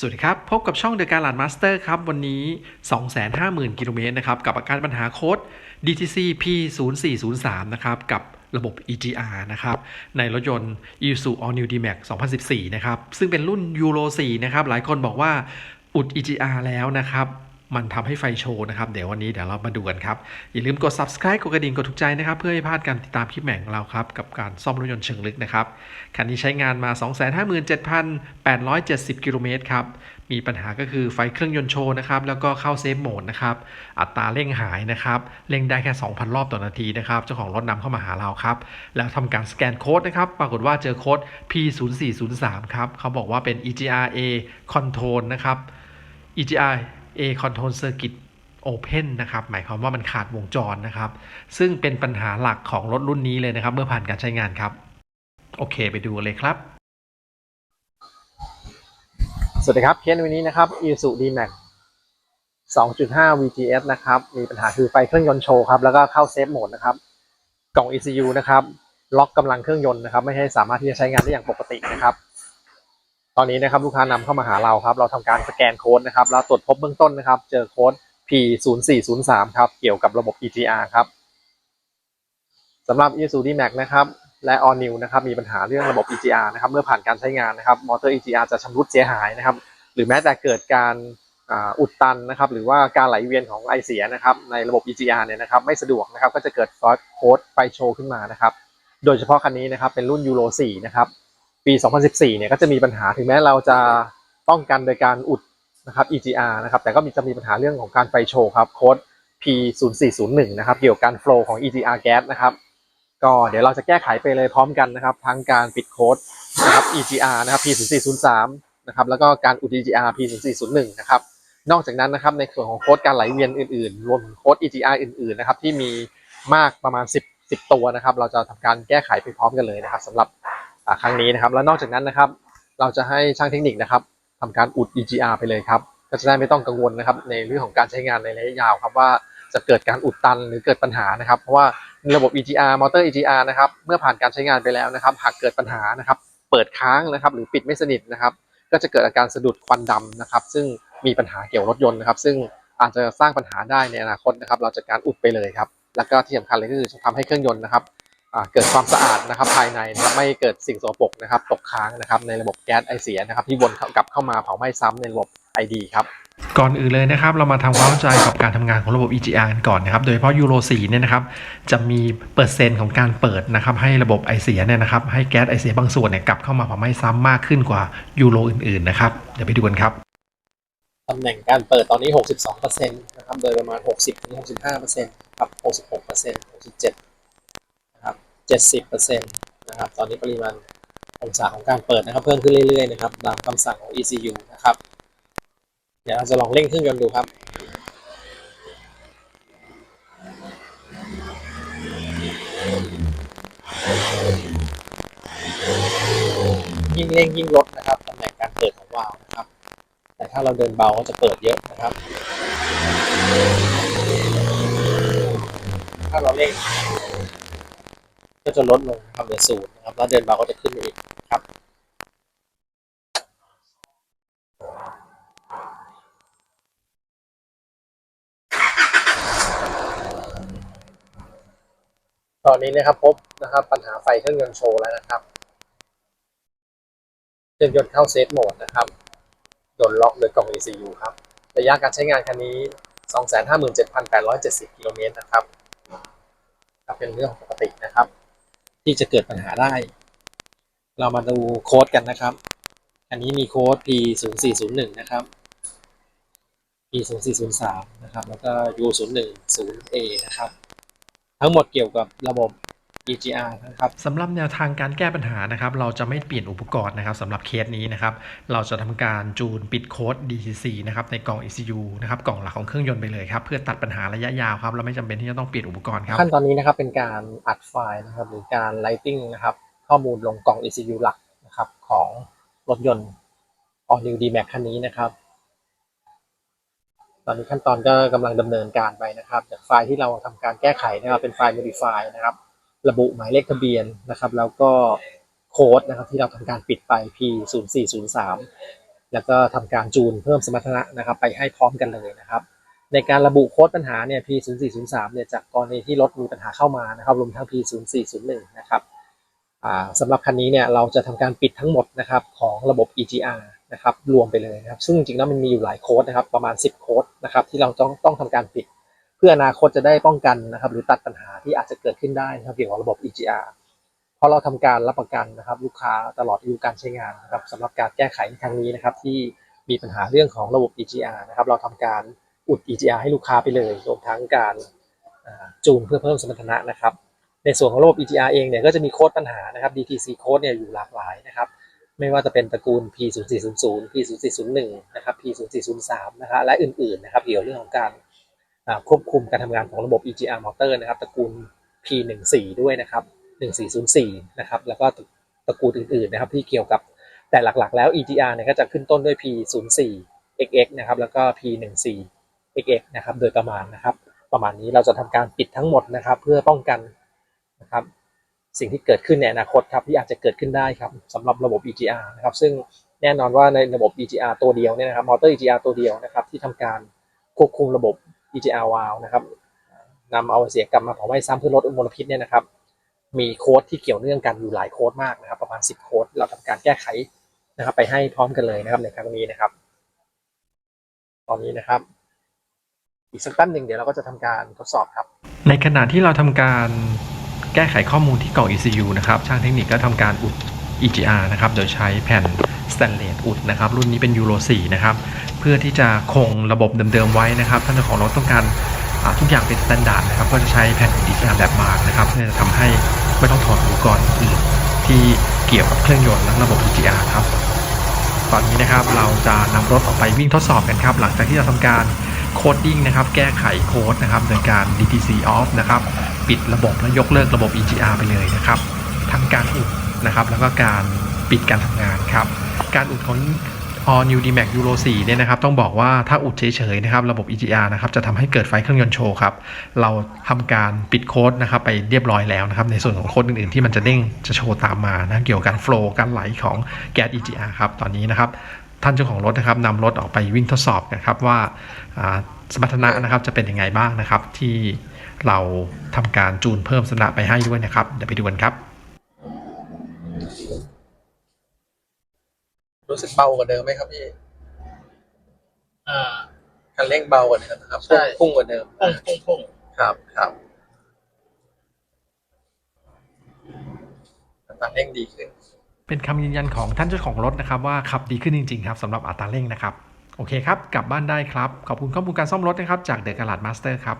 สวัสดีครับ พบกับช่อง The g a l a n Master ครับ วันนี้ 250,000 กิโลเมตรนะครับ กับอาการปัญหาโค้ด DTC P0403 นะครับ กับระบบ EGR นะครับ ในรถยนต์ Isuzu All New D-Max 2014 นะครับ ซึ่งเป็นรุ่น Euro 4 นะครับ หลายคนบอกว่าอุด EGR แล้วนะครับ มันทำให้ไฟโชว์นะครับ เดี๋ยววันนี้เดี๋ยวเรามาดูกันครับ อย่าลืมกด subscribe กดกระดิ่งกดถูกใจนะครับ เพื่อให้พลาดการติดตามคลิปใหม่ของเราครับ กับการซ่อมรถยนต์เชิงลึกนะครับ คันนี้ใช้งานมา 257,870 กิโลเมตรครับ มีปัญหาก็คือไฟเครื่องยนต์โชว์นะครับ แล้วก็เข้าเซฟโหมดนะครับ อัตราเร่งหายนะครับ เร่งได้แค่ 2,000 รอบต่อนาทีนะครับ เจ้าของรถนำเข้ามาหาเราครับ แล้วทำการสแกนโค้ดนะครับ ปรากฏว่าเจอโค้ด P0403 ครับ เขาบอกว่าเป็น EGRA Control นะครับ EGR A Control Circuit Open นะครับ หมายความว่ามันขาดวงจรนะครับ ซึ่งเป็นปัญหาหลักของรถรุ่นนี้เลยนะครับ เมื่อผ่านการใช้งานครับ โอเคไปดูเลยครับ สวัสดีครับเคสวันนี้นะครับ Isuzu D-Max 2.5 VGS นะครับ มีปัญหาคือไฟเครื่องยนต์โชว์ครับ แล้วก็เข้าเซฟโหมดนะครับ กล่อง ECU นะครับ ล็อกกำลังเครื่องยนต์นะครับ ไม่ให้สามารถที่จะใช้งานได้อย่างปกตินะครับ ตอนนี้นะครับลูกค้านำเข้ามาหาเราครับ เราทำการสแกนโค้ดนะครับแล้วตรวจพบเบื้องต้นนะครับ เจอโค้ด P0403 ครับ เกี่ยวกับระบบ EGR ครับสำหรับ Isuzu D-Max นะครับและ All New นะครับมีปัญหาเรื่องระบบ EGR นะครับเมื่อผ่านการใช้งานนะครับมอเตอร์ EGR จะชำรุดเสียหายนะครับ หรือแม้แต่เกิดการอุดตันนะครับ หรือว่าการไหลเวียนของไอเสียนะครับ ในระบบ EGR เนี่ยนะครับ ไม่สะดวกนะครับ ก็จะเกิดฟอสโค้ดไฟโชว์ขึ้นมานะครับ โดยเฉพาะคันนี้นะครับ เป็นรุ่นยูโร4นะครับ ปี 2014 เนี่ยก็จะมีปัญหาถึงแม้เราจะป้องกันโดยการอุดนะครับ EGR นะครับ แต่ก็มีจะมีปัญหาเรื่องของการไฟโชว์ครับโค้ด P0401 นะครับเกี่ยวกับการโฟล์ของ EGR gas นะครับก็เดี๋ยวเราจะแก้ไขไปเลยพร้อมกันนะครับ ทั้งการปิดโค้ดนะครับ EGR นะครับ P0403 นะครับแล้วก็การอุด EGR P0401 นะครับนอกจากนั้นนะครับในส่วนของโค้ดการไหลเวียนอื่นๆ รวมโค้ด EGR อื่นๆนะครับที่มีมากประมาณ 10 10 ตัวนะครับ เราจะทำการแก้ไขไปพร้อมกันเลยนะครับสำหรับ ครั้งนี้นะครับ แล้วนอกจากนั้นนะครับ เราจะให้ช่างเทคนิคนะครับทำการอุด EGR ไปเลยครับ ก็จะได้ไม่ต้องกังวลนะครับ ในเรื่องของการใช้งานในระยะยาวครับว่าจะเกิดการอุดตันหรือเกิดปัญหานะครับ เพราะว่าระบบ EGR มอเตอร์ EGR นะครับ เมื่อผ่านการใช้งานไปแล้วนะครับ หากเกิดปัญหานะครับ เปิดค้างนะครับ หรือปิดไม่สนิทนะครับ ก็จะเกิดอาการสะดุดควันดำนะครับ ซึ่งมีปัญหาเกี่ยวกับรถยนต์นะครับ ซึ่งอาจจะสร้างปัญหาได้ในอนาคตนะครับ เราจัดการอุดไปเลยครับ แล้วก็ที่สำคัญเลยก็คือจะทำให้เครื่องยนต์นะครับ เกิดความสะอาดนะครับภายในนะครับไม่เกิดสิ่งสกปรกนะครับตกค้างนะครับในระบบแก๊สไอเสียนะครับที่วนกลับเข้ามาเผาไหม้ซ้ำในระบบ ID ครับก่อนอื่นเลยนะครับ เรามาทำความเข้าใจกับการทำงานของระบบ EGR กันก่อนนะครับ โดยเฉพาะยูโร4เนี่ยนะครับ จะมีเปอร์เซ็นต์ของการเปิดนะครับ ให้ระบบไอเสียเนี่ยนะครับ ให้แก๊สไอเสียบางส่วนเนี่ยกลับเข้ามาเผาไหม้ซ้ำมากขึ้นกว่ายูโรอื่นๆนะครับ เดี๋ยวไปดูกันครับตำแหน่งการเปิดตอนนี้ 62%นะครับ โดยประมาณ 60-65%ครับ 66% 67นะครับ 70%นะครับ ตอนนี้ปริมาณองศาของการเปิดนะครับ เพิ่มขึ้นเรื่อยๆนะครับตามคำสั่งของ ECU นะครับ เดี๋ยวเราจะลองเร่งเครื่องยนต์ดูครับยิ่งเร่งยิ่งลดนะครับตำแหน่งการเปิดของวาล์วนะครับ แต่ถ้าเราเดินเบาก็จะเปิดเยอะนะครับ ถ้าเราเร่ง ก็จะลดลงนะครับเหลือศูนย์นะครับแล้วเดินเบาก็จะขึ้นไปอีกครับ ตอนนี้นะครับพบนะครับปัญหาไฟเครื่องยนต์โชว์แล้วนะครับเครื่องยนต์เข้าเซฟโหมดนะครับโดนล็อกโดยกล่อง ECU ครับ ระยะการใช้งานคันนี้ 257,870 กิโลเมตรนะครับ ก็เป็นเรื่องปกตินะครับ ที่จะเกิดปัญหาได้ เรามาดูโค้ดกันนะครับ อันนี้มีโค้ด P0401 นะครับ P0403 นะครับ แล้วก็ U010A นะครับ ทั้งหมดเกี่ยวกับระบบ EGR นะครับสำหรับแนวทางการแก้ปัญหานะครับ เราจะไม่เปลี่ยนอุปกรณ์นะครับสำหรับเคสนี้นะครับ เราจะทำการจูนปิดโค้ด DCC นะครับในกล่อง ECU นะครับกล่องหลักของเครื่องยนต์ไปเลยครับ เพื่อตัดปัญหาระยะยาวครับ เราไม่จำเป็นที่จะต้องเปลี่ยนอุปกรณ์ครับ ขั้นตอนนี้นะครับเป็นการอัดไฟล์นะครับหรือการ Lighting นะครับข้อมูลลงกล่อง ECU หลักนะครับของรถยนต์ All New D-Max คันนี้นะครับ ตอนนี้ขั้นตอนก็กำลังดำเนินการไปนะครับ จากไฟล์ที่เราทำการแก้ไขนะครับเป็นไฟล์ modify นะครับ ระบุหมายเลขทะเบียนนะครับ แล้วก็โค้ดนะครับที่เราทำการปิดไป P0403 แล้วก็ทำการจูนเพิ่มสมรรถนะนะครับไปให้พร้อมกันเลยนะครับ ในการระบุโค้ดปัญหาเนี่ย P0403 เนี่ยจากกรณีที่รถมีปัญหาเข้ามานะครับรวมทั้ง P0401 นะครับสำหรับคันนี้เนี่ยเราจะทำการปิดทั้งหมดนะครับของระบบ EGR นะครับรวมไปเลยนะครับ ซึ่งจริงๆแล้วมันมีอยู่หลายโค้ดนะครับประมาณ 10 โค้ดนะครับที่เราต้องต้องทำการปิด พื่ออนาคตจะได้ป้องกันนะครับ หรือตัดปัญหาที่อาจจะเกิดขึ้นได้นะครับเกี่ยวกับระบบ EGR เพราะเราทำการรับประกันนะครับ ลูกค้าตลอดอายุการใช้งานนะครับสำหรับการแก้ไขในครั้งนี้นะครับ ที่มีปัญหาเรื่องของระบบ EGR นะครับ เราทำการอุด EGR ให้ลูกค้าไปเลยรวมทั้งการจูนเพื่อเพิ่มสมรรถนะนะครับ ในส่วนของระบบ EGR เองเนี่ยก็จะมีโค้ดปัญหานะครับ DTC โค้ดเนี่ยอยู่หลากหลายนะครับไม่ว่าจะเป็นตระกูล P0400 P0401 นะครับ P0403 นะครับและอื่นๆนะครับเกี่ยวกับเรื่องของการ ควบคุมการทำงานของระบบ EGR motor นะครับตระกูล P14 ด้วยนะครับ 1404 นะครับ แล้วก็ตระกูลอื่นๆนะครับที่เกี่ยวกับแต่หลักๆ แล้ว EGR เนี่ยก็จะขึ้นต้นด้วย P04 XX นะครับแล้วก็ P14 XX นะครับโดยประมาณนะครับ ประมาณนี้เราจะทำการปิดทั้งหมดนะครับ เพื่อป้องกันนะครับสิ่งที่เกิดขึ้นในอนาคตครับที่อาจจะเกิดขึ้นได้ครับสำหรับระบบ EGR นะครับซึ่งแน่นอนว่าในระบบ EGR ตัวเดียวเนี่ยนะครับมอเตอร์ EGR ตัวเดียวนะครับที่ทำการควบคุมระบบ EGR valve นะครับนำเอาเสียงกลับมาเผาไหม้ซ้ำเพื่อลดมลพิษเนี่ยนะครับ มีโค้ดที่เกี่ยวเนื่องกันอยู่หลายโค้ดมากนะครับ ประมาณ 10 โค้ด เราทำการแก้ไขนะครับ ไปให้พร้อมกันเลยนะครับในครั้งนี้นะครับ ตอนนี้นะครับ อีกสักแป๊บหนึ่งเดี๋ยวเราก็จะทำการทดสอบครับ ในขณะที่เราทำการแก้ไขข้อมูลที่กล่อง ECU นะครับ ช่างเทคนิคก็ทำการอุด EGR นะครับ โดยใช้แผ่นสแตนเลสอุดนะครับ รุ่นนี้เป็นยูโร4นะครับ พื่อที่จะคงระบบเดิมๆไว้นะครับท่านเจ้าของรถต้องการทุกอย่างเป็นสแตนดาร์ดนะครับก็จะใช้แผ่น EGR แบบมาร์กนะครับเพื่อจะทำให้ไม่ต้องถอดอุปกรณ์อื่นที่เกี่ยวกับเครื่องยนต์และระบบ EGR ครับ ตอนนี้นะครับเราจะนำรถออกไปวิ่งทดสอบกันครับ หลังจากที่เราทำการโคดดิ้งนะครับ แก้ไขโค้ดนะครับโดยการ DTC off นะครับ ปิดระบบและยกเลิกระบบ EGR ไปเลยนะครับทั้งการอุดนะครับ แล้วก็การปิดการทำงานครับ การอุดของ All New D-Max Euro 4เนี่ยนะครับต้องบอกว่าถ้าอุดเฉยๆนะครับระบบ EGR นะครับจะทำให้เกิดไฟเครื่องยนต์โชว์ครับ เราทำการปิดโค้ดนะครับไปเรียบร้อยแล้วนะครับในส่วนของโค้ดอื่นๆ ที่มันจะเด้งจะโชว์ตามมานะเกี่ยวกับการโฟล์การไหลของแก๊ส EGR ครับตอนนี้นะครับท่านเจ้าของรถนะครับนำรถออกไปวิ่งทดสอบนะครับว่าสมรรถนะนะครับจะเป็นยังไงบ้างนะครับที่เราทำการจูนเพิ่มสมรรถนะไปให้ด้วยนะครับเดี๋ยวไปดูกันครับ รู้สึกเบากว่าเดิมไหมครับพี่อ่าคันเร่งเบากว่าเดิมนะครับใช่พุ่งกว่าเดิมพุ่งพุ่งพุ่งครับครับอัตราเร่งดีขึ้นเป็นคำยืนยันของท่านเจ้าของรถนะครับ ว่าขับดีขึ้นจริงๆครับสำหรับอัตราเร่งนะครับ โอเคครับ กลับบ้านได้ครับ ขอบคุณข้อมูลการซ่อมรถนะครับ จากเดอะก a ลาดมาสเตอร์ครับ